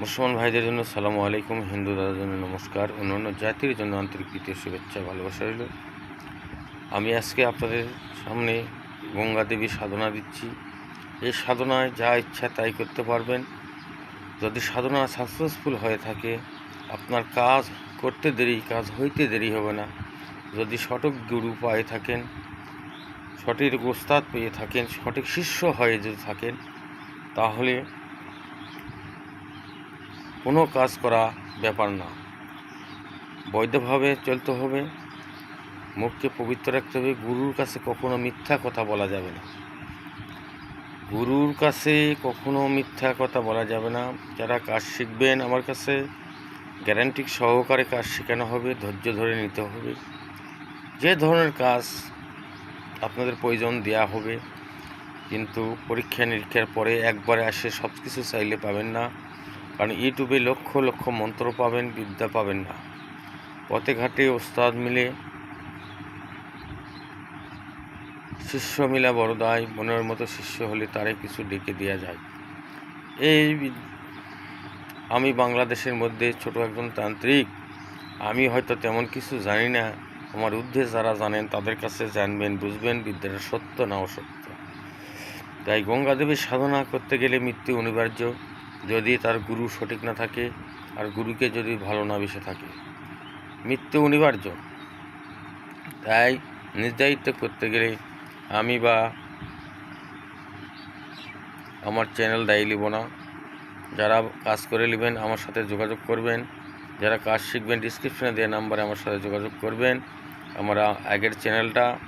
মুসলমান ভাইদের জন্য সালামু আলাইকুম, হিন্দু দাদার জন্য নমস্কার, অন্যান্য জাতির জন্য আন্তরিক প্রীতির শুভেচ্ছা, ভালোবাসা রইল। আমি আজকে আপনাদের সামনে গঙ্গা দেবী সাধনা দিচ্ছি। এই সাধনায় যা ইচ্ছা তাই করতে পারবেন। যদি সাধনা সাকসেসফুল হয়ে থাকে, আপনার কাজ করতে দেরি, কাজ হইতে দেরি হবে না। যদি সঠিক গুরু পায়ে থাকেন, সঠিক ওস্তাদ পেয়ে থাকেন, সঠিক শিষ্য হয়ে যদি থাকেন, তাহলে কোনো কাজ করা ব্যাপার না। বৈধভাবে চলতে হবে। মুখকে পবিত্র রাখতে হবে। গুরুর কাছে কখনো মিথ্যা কথা বলা যাবে না। গুরুর কাছে কখনো মিথ্যা কথা বলা যাবে না। যারা কাজ শিখবেন আমার কাছে গ্যারান্টি সহকারে কাজ শেখানো হবে, ধৈর্য ধরে নিতে হবে। যে ধরনের কাজ আপনাদের প্রয়োজন দেয়া হবে। কিন্তু পরীক্ষা নিরীক্ষার পরে একবারে আসে সব কিছু চাইলে পাবেন না। কারণ ইউটিউবে লক্ষ লক্ষ মন্ত্র পাবেন, বিদ্যা পাবেন না। পথে ঘাটে ওস্তাদ মিলে শিষ্য মিলা বড়দায় মনের মতো শিষ্য হলে তারে কিছু ডেকে দেওয়া যায়। এই আমি বাংলাদেশের মধ্যে ছোট একজন তান্ত্রিক। আমি হয়তো তেমন কিছু জানি না। আমার ঊর্ধ্বে যারা জানেন তাদের কাছে জানবেন, বুঝবেন বিদ্যাটা সত্য না অসত্য। তাই গঙ্গাদেবীর সাধনা করতে গেলে মৃত্যু অনিবার্য। যদি তার গুরু সঠিক না থাকে, আর গুরুকে যদি ভালো না বেসে থাকে। মৃত্যু অনিবার্য। তাই নির্ধারিত করতে গেলে আমি বা আমার চ্যানেল দায়ী নিব না। যারা কাজ করে নেবেন আমার সাথে যোগাযোগ করবেন। যারা কাজ শিখবেন ডিসক্রিপশনে দেওয়া নাম্বারে আমার সাথে যোগাযোগ করবেন। আমার আগের চ্যানেলটা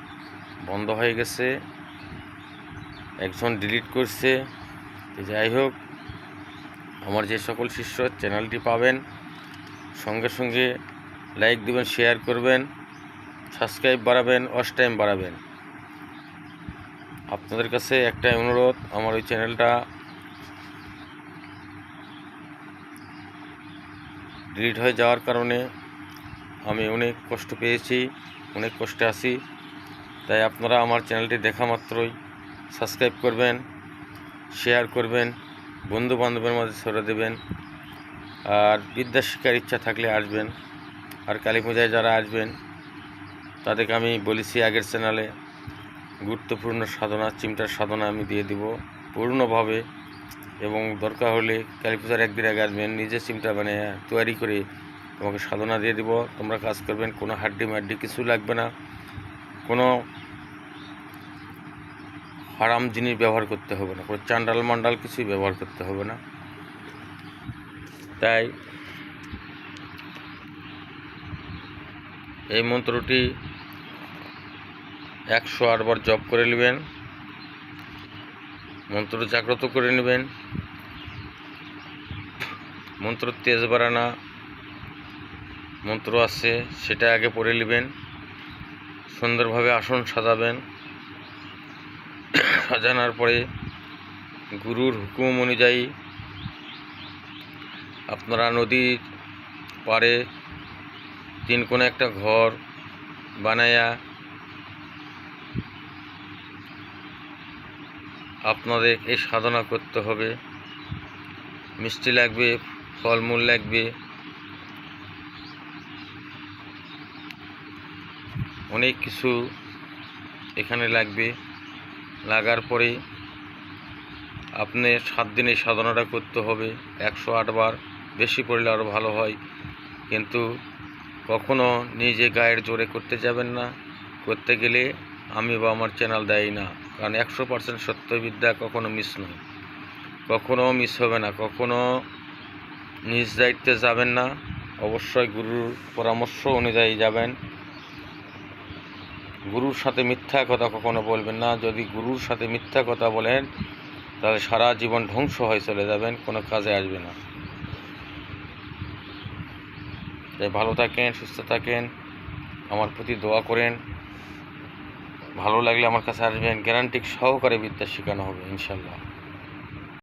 বন্ধ হয়ে গেছে। একজন ডিলিট করছে। যাই হোক আমার যে সকল শিষ্য চ্যানেলটি পাবেন, সঙ্গে সঙ্গে লাইক দেবেন, শেয়ার করবেন, সাবস্ক্রাইব বাড়াবেন, ওয়াচ টাইম বাড়াবেন। আপনাদের কাছে একটাই অনুরোধ, আমার ওই চ্যানেলটা ডিলিট হয়ে যাওয়ার কারণে আমি অনেক কষ্ট পেয়েছি, অনেক কষ্টে আছি। তাই আপনারা আমার চ্যানেলটি দেখা মাত্রই সাবস্ক্রাইব করবেন, শেয়ার করবেন। বন্ধু বান্ধবের মাঝে ছড়ে দেবেন। আর বিদ্যা শিক্ষার ইচ্ছা থাকলে আসবেন। আর কালী পূজায় যারা আসবেন, তাদেরকে আমি বলেছি আগের চ্যানেলে গুরুত্বপূর্ণ সাধনা, চিমটার সাধনা আমি দিয়ে দিব পূর্ণভাবে। এবং দরকার হলে কালী পূজার একদিন আগে আসবেন, নিজে চিমটা মানে তৈরি করে তোমাকে সাধনা দিয়ে দিব। তোমরা কাজ করবেন, কোনো হাড্ডি মাড্ডি কিছু লাগবে না। কোনো হারাম জিনিস ব্যবহার করতে হবে না, কোনো চান্ডাল মান্ডাল কিছুই ব্যবহার করতে হবে না। তাই এই মন্ত্রটি একশো আটবার জপ করে নেবেন, মন্ত্র জাগ্রত করে নেবেন, মন্ত্র তেজ বাড়ানা, মন্ত্র আছে সেটা আগে পড়ে নেবেন, সুন্দরভাবে আসন সাজাবেন। সাজানোর পরে গুরুর হুকুম অনুযায়ী আপনারা নদীর পাড়ে তিন কোনো একটা ঘর বানায়া আপনাদের এই সাধনা করতে হবে। মিষ্টি লাগবে, ফলমূল লাগবে। অনেক কিছু এখানে লাগবে। লাগার পরে আপনি সাত দিনে সাধনাটা করতে হবে, একশো আটবার বেশি পড়লে আরও ভালো হয়। কিন্তু কখনো নিজে গায়ের জোরে করতে যাবেন না। করতে গেলে আমি বা আমার চ্যানেল দেয় না। কারণ একশো পার্সেন্ট সত্যবিদ্যা কখনো মিস নয়। কখনো মিস হবে না। কখনো নিজ দায়িত্বে যাবেন না। অবশ্যই গুরুর পরামর্শ অনুযায়ী যাবেন। গুরুর সাথে মিথ্যা কথা কখনো বলবেন না। যদি গুরুর সাথে মিথ্যা কথা বলেন, তাহলে সারা জীবন ধ্বংস হয়ে চলে যাবেন, কোনো কাজে আসবে না। তাই ভালো থাকেন, সুস্থ থাকেন, আমার প্রতি দোয়া করেন। ভালো লাগলে আমার কাছে আসবেন গ্যারান্টি সহকারে বিদ্যা শেখানো হবে ইনশাল্লাহ